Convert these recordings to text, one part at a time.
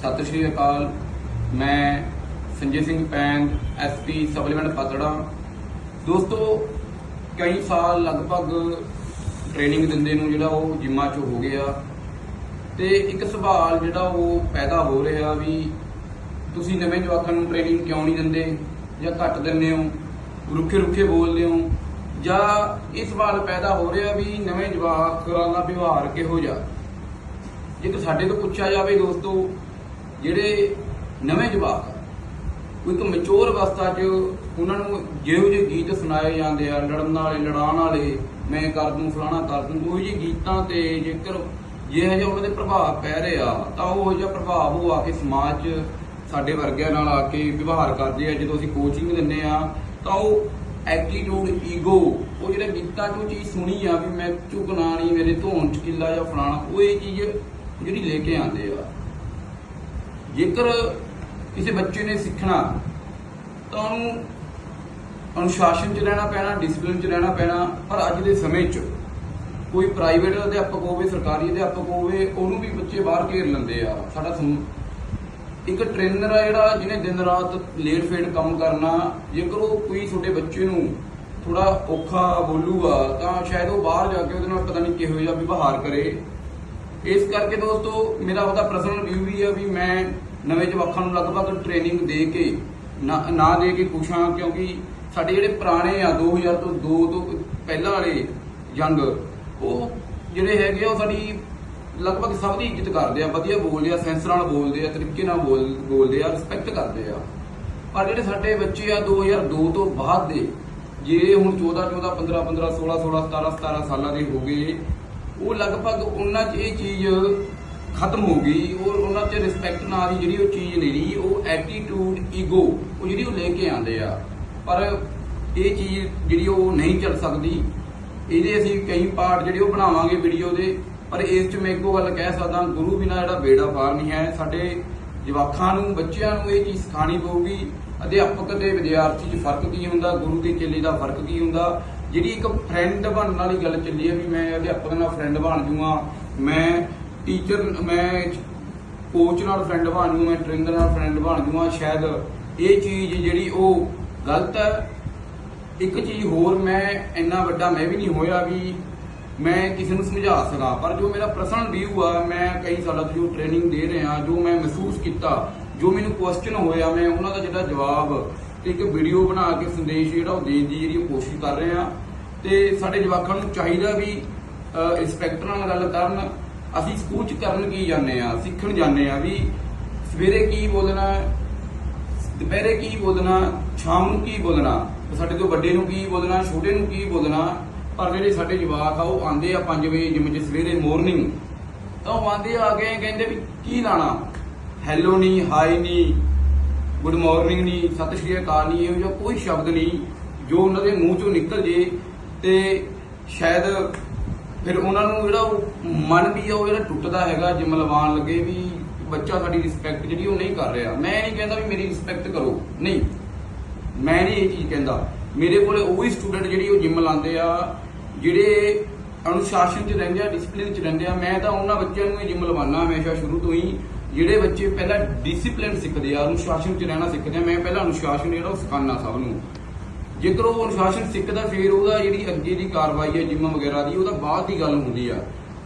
ਸਤਿ ਸ਼੍ਰੀ ਅਕਾਲ। ਮੈਂ ਸੰਜੇ ਸਿੰਘ ਪੈਂਗ ਐਸਪੀ ਸਪਲੀਮੈਂਟ ਪਤੜਾ। ਦੋਸਤੋ, ਕਈ ਸਾਲ ਲਗਭਗ ਟ੍ਰੇਨਿੰਗ ਦਿੰਦੇ ਨੂੰ ਜਿਹੜਾ ਉਹ ਜਿੰਮਾਂ 'ਚ ਹੋ ਗਿਆ। ਤੇ ਇੱਕ ਸਵਾਲ ਜਿਹੜਾ ਉਹ ਪੈਦਾ ਹੋ ਰਿਹਾ ਵੀ ਤੁਸੀਂ ਨਵੇਂ ਜਵਾਕਾਂ ਨੂੰ ਟ੍ਰੇਨਿੰਗ ਕਿਉਂ ਨਹੀਂ ਦਿੰਦੇ ਜਾਂ ਘੱਟ ਦਿੰਦੇ ਹੋ, ਰੁੱਖੇ ਰੁੱਖੇ ਬੋਲਦੇ ਹੋ? ਜਾਂ ਇਹ ਸਵਾਲ ਪੈਦਾ ਹੋ ਰਿਹਾ ਵੀ ਨਵੇਂ ਜਵਾਕਾਂ ਦਾ ਵਿਵਹਾਰ ਕਿਹੋ ਜਿਹਾ? ਜੇਕਰ ਸਾਡੇ ਤੋਂ ਪੁੱਛਿਆ ਜਾਵੇ ਦੋਸਤੋ ਜਿਹੜੇ ਨਵੇਂ ਜਵਾਕ ਆ, ਕੋਈ ਇੱਕ ਮੈਚੁਰ ਅਵਸਥਾ 'ਚ ਉਹਨਾਂ ਨੂੰ ਜਿਹੋ ਜਿਹੇ ਗੀਤ ਸੁਣਾਏ ਜਾਂਦੇ ਆ ਲੜਨ ਵਾਲੇ ਲੜਾਉਣ ਵਾਲੇ ਮੈਂ ਕਰ ਦੂੰ ਫਲਾਣਾ ਕਰ ਦੂੰ ਉਹ ਜਿਹੇ ਗੀਤਾਂ ਤੇ ਜੇਕਰ ਜਿਹੋ ਜਿਹਾ ਉਹਨਾਂ ਦੇ ਪ੍ਰਭਾਵ ਪੈ ਰਿਹਾ ਤਾਂ ਉਹ ਜਿਹਾ ਪ੍ਰਭਾਵ ਉਹ ਆ ਕੇ ਸਮਾਜ 'ਚ ਸਾਡੇ ਵਰਗਿਆਂ ਨਾਲ ਆ ਕੇ ਵਿਵਹਾਰ ਕਰਦੇ ਆ। ਜਦੋਂ ਅਸੀਂ ਕੋਚਿੰਗ ਦਿੰਦੇ ਆ ਤਾਂ ਉਹ ਐਟੀਟਿਊਡ ਈਗੋ ਉਹ ਜਿਹੜੇ ਗੀਤਾਂ 'ਚ ਉਹ ਚੀਜ਼ ਸੁਣੀ ਆ ਵੀ ਮੈਂ ਝੁਕਣਾ ਨਹੀਂ ਮੇਰੇ ਧੋਣ ਚ ਕਿੱਲਾ ਜਾਂ ਫਲਾਣਾ ਉਹ ਇਹ ਚੀਜ਼ ਜਿਹੜੀ ਲੈ ਕੇ ਆਉਂਦੇ ਆ। ਜੇਕਰ ਕਿਸੇ ਬੱਚੇ ਨੇ ਸਿੱਖਣਾ, ਤਾਂ ਉਹਨੂੰ ਅਨੁਸ਼ਾਸਨ 'ਚ ਰਹਿਣਾ ਪੈਣਾ ਡਿਸਪਲਿਨ 'ਚ ਰਹਿਣਾ ਪੈਣਾ, ਪਰ ਅੱਜ ਦੇ ਸਮੇਂ 'ਚ ਕੋਈ ਪ੍ਰਾਈਵੇਟ ਅਧਿਆਪਕ ਹੋਵੇ, ਸਰਕਾਰੀ ਅਧਿਆਪਕ ਹੋਵੇ, ਉਹਨੂੰ ਵੀ ਬੱਚੇ ਬਾਹਰ ਘੇਰ ਲੈਂਦੇ ਆ। ਸਾਡਾ ਸਮ- ਇੱਕ ਟ੍ਰੇਨਰ ਆ ਜਿਹੜਾ ਜਿਹਨੇ ਦਿਨ ਰਾਤ ਲੇਟ ਫੇਟ ਕੰਮ ਕਰਨਾ, ਜੇਕਰ ਉਹ ਕੋਈ ਛੋਟੇ ਬੱਚੇ ਨੂੰ ਥੋੜਾ ਔਖਾ ਬੋਲੂਗਾ, ਤਾਂ ਸ਼ਾਇਦ ਉਹ ਬਾਹਰ ਜਾ ਕੇ ਉਹਦੇ ਨਾਲ ਪਤਾ ਨਹੀਂ ਕਿਹੋ ਜਿਹਾ ਵਿਵਹਾਰ ਕਰੇ। ਇਸ ਕਰਕੇ ਦੋਸਤੋ, ਮੇਰਾ ਉਹਦਾ ਪਰਸਨਲ ਵਿਊ ਵੀ ਹੈ ਵੀ ਮੈਂ ਨਵੇਂ ਜਵਾਕਾਂ ਨੂੰ ਲਗਭਗ ਟ੍ਰੇਨਿੰਗ ਦੇ ਕੇ ਨਾ ਦੇ ਕੇ ਖੁਸ਼ ਹਾਂ, ਕਿਉਂਕਿ ਸਾਡੇ ਜਿਹੜੇ ਪੁਰਾਣੇ ਆ 2000 ਤੋਂ 2 ਤੋਂ ਪਹਿਲਾਂ ਵਾਲੇ ਯੰਗ ਉਹ ਜਿਹੜੇ ਹੈਗੇ ਆ, ਉਹ ਸਾਡੀ ਲਗਭਗ ਸਭ ਦੀ ਇੱਜ਼ਤ ਕਰਦੇ ਆ, ਵਧੀਆ ਬੋਲਦੇ ਆ ਸੈਂਸ ਨਾਲ ਬੋਲਦੇ ਆ, ਤਰੀਕੇ ਨਾਲ ਬੋਲ, ਬੋਲਦੇ ਆ ਰਿਸਪੈਕਟ ਕਰਦੇ ਆ। ਪਰ ਜਿਹੜੇ ਸਾਡੇ ਬੱਚੇ ਆ 2002 ਤੋਂ ਬਾਅਦ ਦੇ, ਜੇ ਹੁਣ 14 14 15 15 16 16 17 17 ਸਾਲਾਂ ਦੇ ਹੋ ਗਏ ਉਹ ਲਗਭਗ ਉਹਨਾਂ 'ਚ ਇਹ ਚੀਜ਼ ਖਤਮ ਹੋ ਗਈ। ਔਰ ਉਹਨਾਂ 'ਚ ਰਿਸਪੈਕਟ ਨਾਂ ਦੀ ਜਿਹੜੀ ਉਹ ਚੀਜ਼ ਨਹੀਂ ਰਹੀ ਉਹ ਐਟੀਟਿਊਡ ਈਗੋ ਉਹ ਜਿਹੜੀ ਉਹ ਲੈ ਕੇ ਆਉਂਦੇ ਆ। ਪਰ ਇਹ ਚੀਜ਼ ਜਿਹੜੀ ਉਹ ਨਹੀਂ ਚੱਲ ਸਕਦੀ। ਇਹਦੇ ਅਸੀਂ ਕਈ ਪਾਰਟ ਜਿਹੜੇ ਉਹ ਬਣਾਵਾਂਗੇ ਵੀਡੀਓ ਦੇ, ਪਰ ਇਸ 'ਚ ਮੈਂ ਇੱਕੋ ਗੱਲ ਕਹਿ ਸਕਦਾ, ਗੁਰੂ ਬਿਨਾ ਜਿਹੜਾ ਬੇੜਾ ਪਾਰ ਨਹੀਂ ਹੈ। ਸਾਡੇ ਜਵਾਕਾਂ ਨੂੰ, ਬੱਚਿਆਂ ਨੂੰ ਇਹ ਚੀਜ਼ ਸਿਖਾਣੀ ਪਊਗੀ। ਅਧਿਆਪਕ ਤੇ ਵਿਦਿਆਰਥੀ 'ਚ ਫ਼ਰਕ ਕੀ ਹੁੰਦਾ? ਗੁਰੂ ਤੇ ਚੇਲੇ ਦਾ ਫ਼ਰਕ ਕੀ ਹੁੰਦਾ? ਜਿਹੜੀ ਇੱਕ ਫਰੈਂਡ ਬਣਨ ਵਾਲੀ ਗੱਲ ਚੱਲੀ ਹੈ ਵੀ ਮੈਂ ਅਧਿਆਪਕ ਨਾਲ ਫਰੈਂਡ ਬਣ ਜੂਆਂ ਮੈਂ ਟੀਚਰ ਮੈਂ ਕੋਚ ਨਾਲ ਫਰੈਂਡ ਬਣ ਜੂ ਮੈਂ ਟ੍ਰੇਨਰ ਨਾਲ ਫਰੈਂਡ ਬਣ ਜੂਆਂ ਸ਼ਾਇਦ ਇਹ ਚੀਜ਼ ਜਿਹੜੀ ਉਹ ਗਲਤ ਹੈ। ਇੱਕ ਚੀਜ਼ ਹੋਰ ਮੈਂ ਇੰਨਾ ਵੱਡਾ ਮੈਂ ਵੀ ਨਹੀਂ ਹੋਇਆ ਵੀ ਮੈਂ ਕਿਸੇ ਨੂੰ ਸਮਝਾ ਸਕਾਂ, ਪਰ ਜੋ ਮੇਰਾ ਪਰਸਨਲ ਵਿਊ ਆ, ਮੈਂ ਕਈ ਸਾਲਾਂ ਤੋਂ ਜੋ ਟ੍ਰੇਨਿੰਗ ਦੇ ਰਿਹਾ, ਜੋ ਮੈਂ ਮਹਿਸੂਸ ਕੀਤਾ, ਜੋ ਮੈਨੂੰ ਕੁਐਸਚਨ ਹੋਇਆ, ਮੈਂ ਉਹਨਾਂ ਦਾ ਜਿਹੜਾ ਜਵਾਬ ਇੱਕ ਵੀਡੀਓ ਬਣਾ ਕੇ ਸੰਦੇਸ਼ ਜਿਹੜਾ ਉਹ ਦੇਣ ਦੀ ਜਿਹੜੀ ਉਹ ਕੋਸ਼ਿਸ਼ ਕਰ ਰਹੇ ਆ। ਤੇ ਸਾਡੇ ਜਵਾਕਾਂ ਨੂੰ ਚਾਹੀਦਾ ਵੀ ਇੰਸਪੈਕਟਰ ਨਾਲ ਗੱਲ ਕਰਨ। ਅਸੀਂ ਸਕੂਲ ਚ ਕਰਨ ਕੀ ਜਾਂਦੇ ਆ, ਸਿੱਖਣ ਜਾਂਦੇ ਆ ਵੀ ਸਵੇਰੇ ਕੀ ਬੋਲਣਾ, ਦੁਪਹਿਰੇ ਕੀ ਬੋਲਣਾ, ਸ਼ਾਮ ਨੂੰ ਕੀ ਬੋਲਣਾ, ਸਾਡੇ ਤੋਂ ਵੱਡੇ ਨੂੰ ਕੀ ਬੋਲਣਾ, ਛੋਟੇ ਨੂੰ ਕੀ ਬੋਲਣਾ। ਪਰ ਜਿਹੜੇ ਸਾਡੇ ਜਵਾਕ ਆ, ਉਹ ਆਂਦੇ ਆ 5 ਵਜੇ, ਜਿਵੇਂ ਚ ਸਵੇਰੇ ਮਾਰਨਿੰਗ ਤਾਂ ਉਹ ਆਂਦੇ ਆ ਕੇ ਕਹਿੰਦੇ ਵੀ ਕੀ ਲਾਣਾ? ਹੈਲੋ ਨਹੀਂ ਹਾਈ ਨਹੀਂ ਗੁੱਡ ਮਾਰਨਿੰਗ ਨਹੀਂ ਸਤਿ ਸ਼੍ਰੀ ਅਕਾਲ ਨਹੀਂ ਇਹੋ ਜਿਹਾ ਕੋਈ ਸ਼ਬਦ ਨਹੀਂ ਜੋ ਉਹਨਾਂ ਦੇ ਮੂੰਹ ਚੋਂ ਨਿਕਲ ਜੇ ਤੇ ਸ਼ਾਇਦ ਫਿਰ ਉਹਨਾਂ ਨੂੰ ਜਿਹੜਾ ਉਹ ਮਨ ਵੀ ਆ, ਉਹ ਜਿਹੜਾ ਟੁੱਟਦਾ ਹੈਗਾ ਜਿਮ ਲਵਾਉਣ ਲੱਗੇ ਵੀ ਬੱਚਾ ਸਾਡੀ ਰਿਸਪੈਕਟ ਜਿਹੜੀ ਉਹ ਨਹੀਂ ਕਰ ਰਿਹਾ। ਮੈਂ ਨਹੀਂ ਕਹਿੰਦਾ ਵੀ ਮੇਰੀ ਰਿਸਪੈਕਟ ਕਰੋ। ਨਹੀਂ। ਮੈਂ ਨਹੀਂ ਇਹ ਚੀਜ਼ ਕਹਿੰਦਾ। ਮੇਰੇ ਕੋਲੇ ਉਹ ਹੀ ਸਟੂਡੈਂਟ ਜਿਹੜੀ ਉਹ ਜਿਮ ਲਾਉਂਦੇ ਆ, ਜਿਹੜੇ ਅਨੁਸ਼ਾਸਨ 'ਚ ਰਹਿੰਦੇ ਆ ਡਿਸਪਲਿਨ 'ਚ ਰਹਿੰਦੇ ਆ, ਮੈਂ ਤਾਂ ਉਹਨਾਂ ਬੱਚਿਆਂ ਨੂੰ ਇਹ ਜਿਮ ਲਵਾਉਣਾ ਹਮੇਸ਼ਾ ਸ਼ੁਰੂ ਤੋਂ ਹੀ। ਜਿਹੜੇ ਬੱਚੇ ਪਹਿਲਾਂ ਡਿਸਪਲਿਨ ਸਿੱਖਦੇ ਆ, ਅਨੁਸ਼ਾਸਨ 'ਚ ਰਹਿਣਾ ਸਿੱਖਦੇ ਆ, ਮੈਂ ਪਹਿਲਾਂ ਅਨੁਸ਼ਾਸਨ ਜਿਹੜਾ ਉਹ ਸਿਖਾਉਣਾ ਸਭ ਨੂੰ। ਜੇਕਰ ਉਹ ਅਨੁਸ਼ਾਸਨ ਸਿੱਖਦਾ, ਫਿਰ ਉਹਦਾ ਜਿਹੜੀ ਅੱਗੇ ਦੀ ਕਾਰਵਾਈ ਹੈ, ਜਿਮ ਵਗੈਰਾ ਦੀ, ਉਹਦਾ ਬਾਅਦ ਦੀ ਗੱਲ ਹੁੰਦੀ ਆ।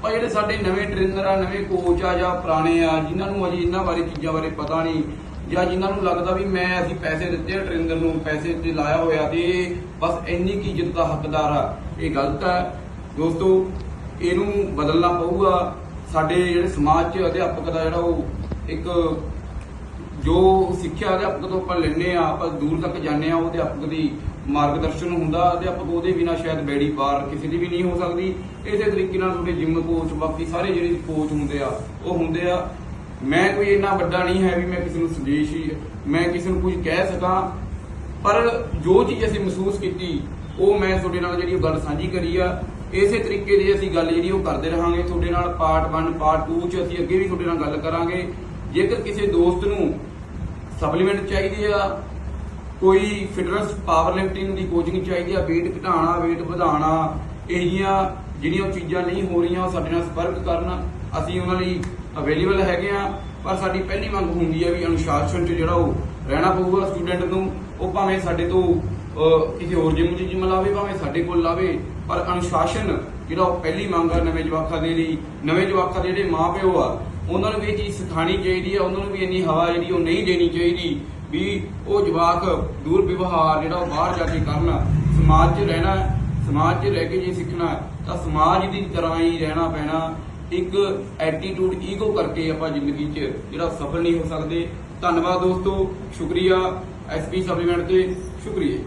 ਪਰ ਜਿਹੜੇ ਸਾਡੇ ਨਵੇਂ ਟ੍ਰੇਨਰ ਆ, ਨਵੇਂ ਕੋਚ ਆ ਜਾਂ ਪੁਰਾਣੇ ਆ, ਜਿਨ੍ਹਾਂ ਨੂੰ ਅਜੇ ਇਹਨਾਂ ਬਾਰੇ ਚੀਜ਼ਾਂ ਬਾਰੇ ਪਤਾ ਨਹੀਂ, ਜਾਂ ਜਿਨ੍ਹਾਂ ਨੂੰ ਲੱਗਦਾ ਵੀ ਮੈਂ ਅਸੀਂ ਪੈਸੇ ਦਿੱਤੇ ਆ ਟ੍ਰੇਨਰ ਨੂੰ, ਪੈਸੇ ਤੇ ਲਾਇਆ ਹੋਇਆ ਤੇ ਇਹ ਬਸ ਇੰਨੀ ਕੀ ਇੱਜ਼ਤ ਦਾ ਹੱਕਦਾਰ ਆ, ਇਹ ਗਲਤ ਆ। ਦੋਸਤੋ, ਇਹਨੂੰ ਬਦਲਣਾ ਪਊਗਾ। ਸਾਡੇ ਜਿਹੜੇ ਸਮਾਜ 'ਚ ਅਧਿਆਪਕ ਦਾ ਜਿਹੜਾ ਉਹ ਇੱਕ ਜੋ ਸਿੱਖਿਆ ਅਧਿਆਪਕ ਤੋਂ ਆਪਾਂ ਲੈਨੇ ਆ ਆਪਾਂ ਦੂਰ ਤੱਕ ਜਾਂਦੇ ਆ ਉਹ ਅਧਿਆਪਕ ਦੀ ਮਾਰਗਦਰਸ਼ਨ ਹੁੰਦਾ, ਅਧਿਆਪਕ ਉਹਦੇ ਬਿਨਾ ਸ਼ਾਇਦ ਬੈੜੀ ਪਾਰ ਕਿਸੇ ਦੀ ਵੀ ਨਹੀਂ ਹੋ ਸਕਦੀ। ਇਸੇ ਤਰੀਕੇ ਨਾਲ ਤੁਹਾਡੇ ਜਿੰਮ ਕੋਚ ਬਾਕੀ ਸਾਰੇ ਜਿਹੜੇ ਕੋਚ ਹੁੰਦੇ ਆ, ਉਹ ਹੁੰਦੇ ਆ। ਮੈਂ ਕੋਈ ਇੰਨਾ ਵੱਡਾ ਨਹੀਂ ਹੈ ਵੀ ਮੈਂ ਕਿਸੇ ਨੂੰ ਸੰਦੇਸ਼ ਹੀ, ਮੈਂ ਕਿਸੇ ਨੂੰ ਕੁਝ ਕਹਿ ਸਕਾਂ, ਪਰ ਜੋ ਚੀਜ਼ ਅਸੀਂ ਮਹਿਸੂਸ ਕੀਤੀ, ਉਹ ਮੈਂ ਤੁਹਾਡੇ ਨਾਲ ਜਿਹੜੀ ਉਹ ਗੱਲ ਸਾਂਝੀ ਕਰੀ ਆ ਇਸੇ ਤਰੀਕੇ ਦੀ ਅਸੀਂ ਗੱਲ ਜਿਹੜੀ ਉਹ ਕਰਦੇ ਰਹਾਂਗੇ। ਤੁਹਾਡੇ ਨਾਲ ਪਾਰਟ 1 ਪਾਰਟ 2 ਚ ਅਸੀਂ ਅੱਗੇ ਵੀ ਤੁਹਾਡੇ ਨਾਲ ਗੱਲ ਕਰਾਂਗੇ। ਜੇਕਰ ਕਿਸੇ ਦੋਸਤ ਨੂੰ ਸਪਲੀਮੈਂਟ ਚਾਹੀਦੀ ਆ, ਕੋਈ ਫਿਟਨੈਸ ਪਾਵਰ ਲਿਫਟਿੰਗ ਦੀ ਕੋਚਿੰਗ ਚਾਹੀਦੀ ਆ, weight ਘਟਾਉਣਾ, weight ਵਧਾਉਣਾ, ਇਹ ਜੀਆਂ ਜਿਹੜੀਆਂ ਉਹ ਚੀਜ਼ਾਂ ਨਹੀਂ ਹੋ ਰਹੀਆਂ, ਉਹ ਸਾਡੇ ਨਾਲ ਸੰਪਰਕ ਕਰਨ, ਅਸੀਂ ਉਹਨਾਂ ਲਈ ਅਵੇਲੇਬਲ ਹੈਗੇ ਆ। ਪਰ ਸਾਡੀ ਪਹਿਲੀ ਮੰਗ ਹੁੰਦੀ ਹੈ ਵੀ ਅਨੁਸ਼ਾਸਨ 'ਚ ਜਿਹੜਾ ਉਹ ਰਹਿਣਾ ਪਊਗਾ ਸਟੂਡੈਂਟ ਨੂੰ, ਉਹ ਭਾਵੇਂ ਸਾਡੇ ਤੋਂ ਕਿਸੇ ਹੋਰ ਜਿਮ 'ਚ ਜਿਮ ਲਾਵੇ, ਭਾਵੇਂ ਸਾਡੇ ਕੋਲ ਲਾਵੇ, ਪਰ ਅਨੁਸ਼ਾਸਨ, ਜਿਹੜਾ ਉਹ ਪਹਿਲੀ ਮੰਗ ਆ ਨਵੇਂ ਜਵਾਕਾਂ ਦੇ ਲਈ, ਨਵੇਂ ਜਵਾਕਾਂ ਦੇ ਜਿਹੜੇ ਮਾਪਿਓ ਆ, ਉਹਨਾਂ ਨੂੰ ਵੀ ਇਹ ਚੀਜ਼ ਸਿਖਾਣੀ ਚਾਹੀਦੀ ਆ, ਉਹਨਾਂ ਨੂੰ ਵੀ ਇੰਨੀ ਹਵਾ ਜਿਹੜੀ ਉਹ ਨਹੀਂ ਦੇਣੀ ਚਾਹੀਦੀ ਵੀ ਉਹ ਜਵਾਕ ਦੂਰ ਵਿਵਹਾਰ ਜਿਹੜਾ ਉਹ ਬਾਹਰ ਜਾ ਕੇ ਕਰਨਾ, ਸਮਾਜ 'ਚ ਰਹਿਣਾ, ਸਮਾਜ 'ਚ ਰਹਿ ਕੇ ਜੇ ਸਿੱਖਣਾ, ਤਾਂ ਸਮਾਜ ਦੀ ਤਰ੍ਹਾਂ ਹੀ ਰਹਿਣਾ ਪੈਣਾ। ਇੱਕ ਐਟੀਟਿਊਡ ਈਗੋ ਕਰਕੇ ਆਪਾਂ ਜ਼ਿੰਦਗੀ 'ਚ ਜਿਹੜਾ ਸਫਲ ਨਹੀਂ ਹੋ ਸਕਦੇ। ਧੰਨਵਾਦ ਦੋਸਤੋ, ਸ਼ੁਕਰੀਆ। ਐਸਪੀ ਸਪਲੀਮੈਂਟ ਤੇ ਸ਼ੁਕਰੀਆ